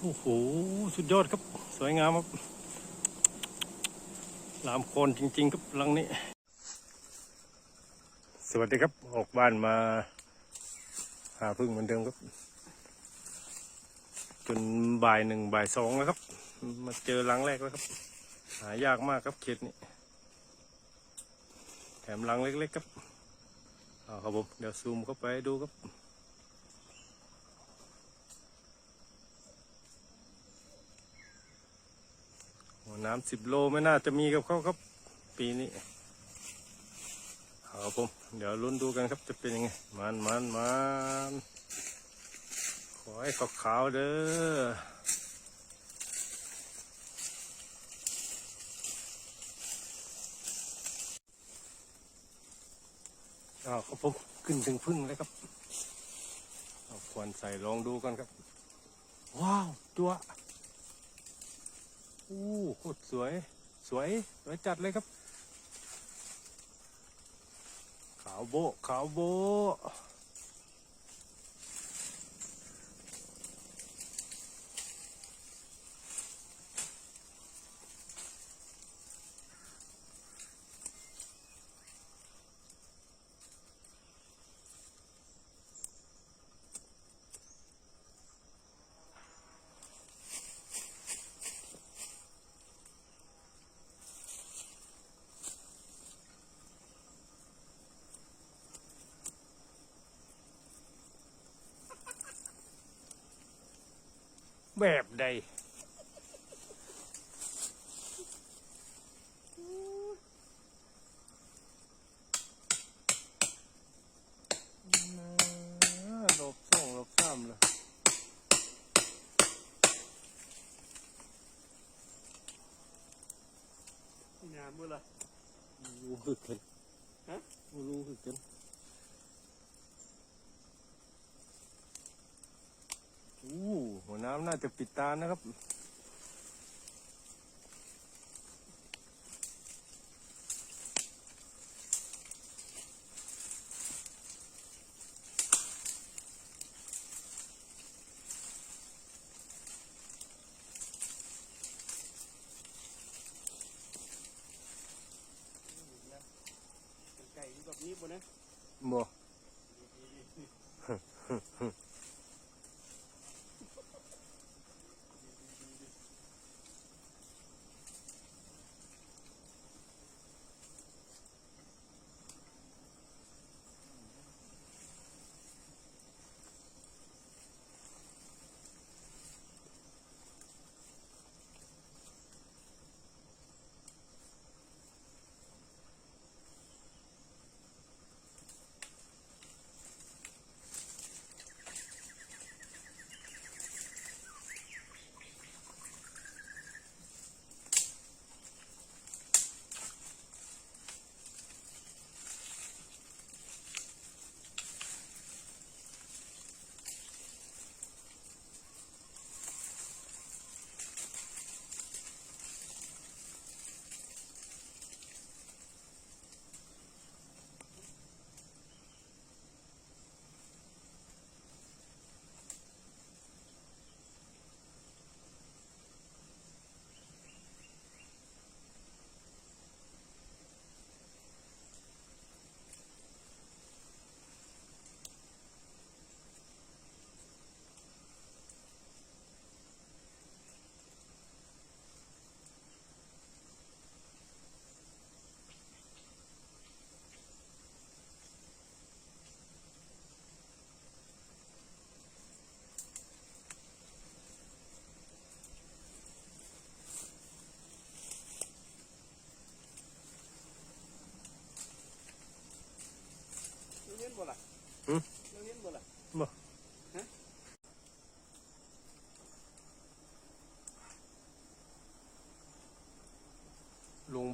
โอ้โห สุดยอดครับ สวยงามครับลามโคนจริง ๆ ครับหลังนี้ สวัสดีครับ ออกบ้านมา หาพึ่งเหมือนเดิมครับ จนบ่ายหนึ่งบ่ายสองแล้วครับ มาเจอหลังแรกแล้วครับ หายากมากครับเขตนี้แถมหลังเล็กๆครับ อาครับผม เดี๋ยวซูมเข้าไปดูครับ น้ำสิบโลไม่น่าจะมีกับเขาครับ ปีนี้เอาผม เดี๋ยวลุ้นดูกันครับจะเป็นยังไง มันมันมันขอให้ขาวๆเด้อ อ้าวผมขึ้นถึงพึ่งแล้วครับเอาควันใส่ลองดูกันครับ ว้าวตัวอู้โคตรสวย สวยสวยจัดเลยครับ ขาวโบขาวโบ แบบใดหลบสองหลบสามเลยงามมือละรู้คือกันฮะรู้คือกันอู้หัว น้ำน่าจะปิดตานะครับ ไก่แบบนี้ปุ่นนะบ่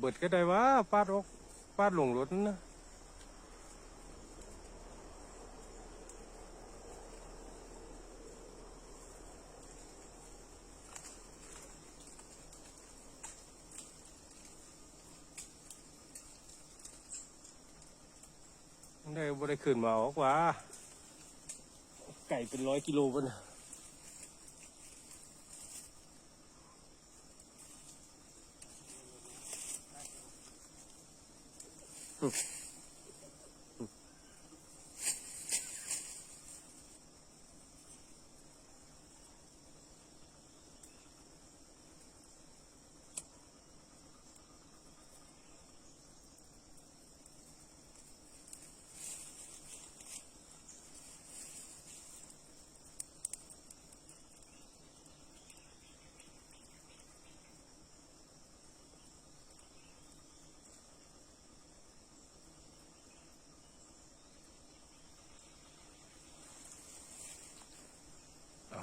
เบิดก็ได้วะปาดออกปาดลงรถนะได้บ่ได้ขึ้นมาออกว่า ไก่เป็นร้อยกิโลป่ะนี่ย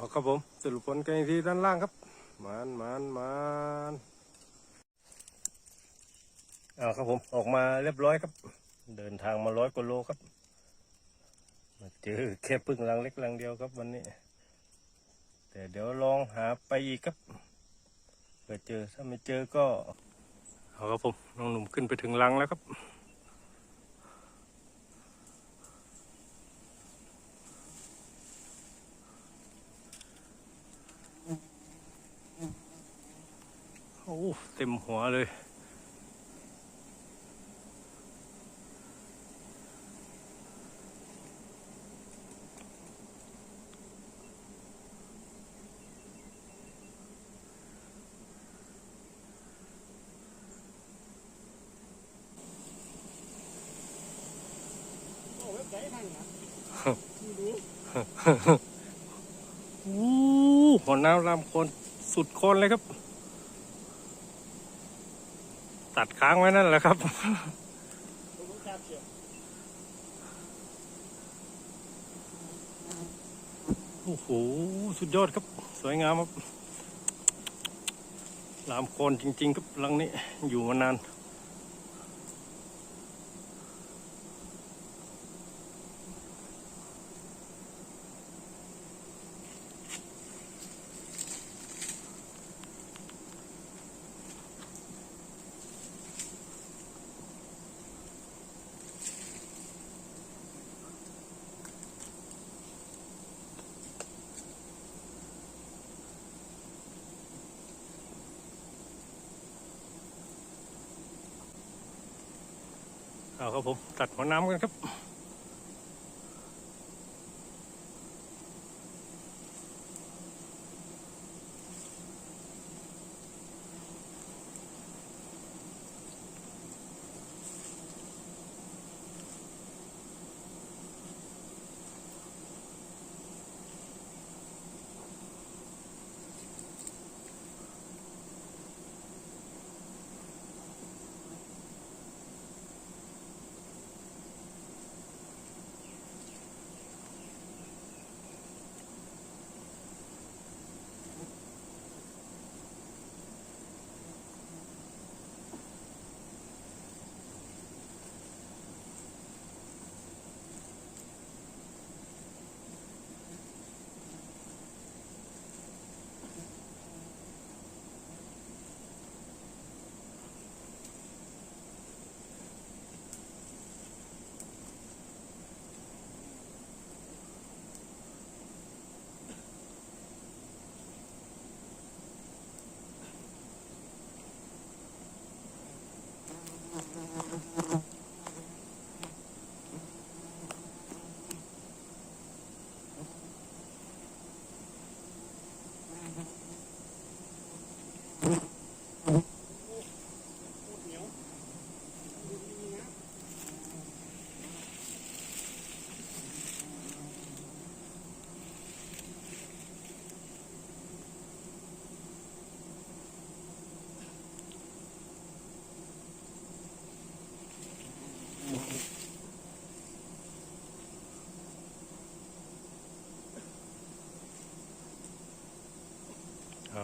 เอาครับผมสรุปผลกันอีกทีด้านล่างครับมานมานมานเอาครับผมออกมาเรียบร้อยครับ เดินทางมาร้อยกว่าโลครับมาเจอแค่พึ่งลังเล็กลังเดียวครับวันนี้ แต่เดี๋ยวลองหาไปอีกครับเผื่อเจอถ้าไม่เจอก็เอาครับผมน้องหนุ่มขึ้นไปถึงลังแล้วครับ โอ้ เต็มหัวเลย โอ้หัวน้ำลำโคนสุดคนเลยครับ ตัดค้างไว้นั่นแหละครับ โอ้โห สุดยอดครับ สวยงามครับ ลามโคนจริง ๆ ครับหลังนี้อยู่มานาน เอาครับผมตัดหัวน้ำกันครับ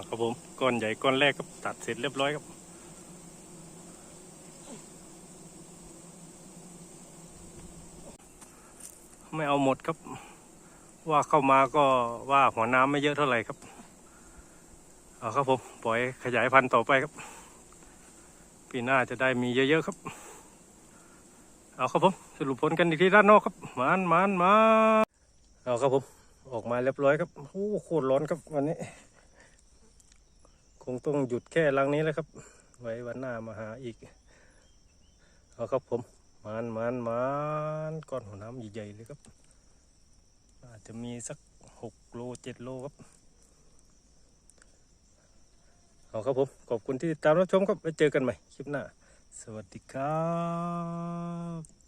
ครับผมก้อนใหญ่ก้อนแรกครับตัดเสร็จเรียบร้อยครับไม่เอาหมดครับ ว่าเข้ามาก็ว่าหัวน้ำไม่เยอะเท่าไหร่ครับเอาครับผมปล่อยขยายพันธุ์ต่อไปครับ ปีหน้าจะได้มีเยอะๆครับ เอาครับผมสรุปผลกันอีกทีด้านนอกครับมานมานมาเอาครับผมออกมาเรียบร้อยครับโอ้โคตรร้อนครับวันนี้ คงต้องหยุดแค่รังนี้แล้วครับ ไว้วันหน้ามาหาอีก เอาครับผมมานมานมานก้อนหัวน้ำใหญ่ๆเลยครับ อาจจะมีสักหกโลเจ็ดโลครับเอาครับผมขอบคุณที่ติดตามรับชมครับไว้เจอกันใหม่คลิปหน้า สวัสดีครับ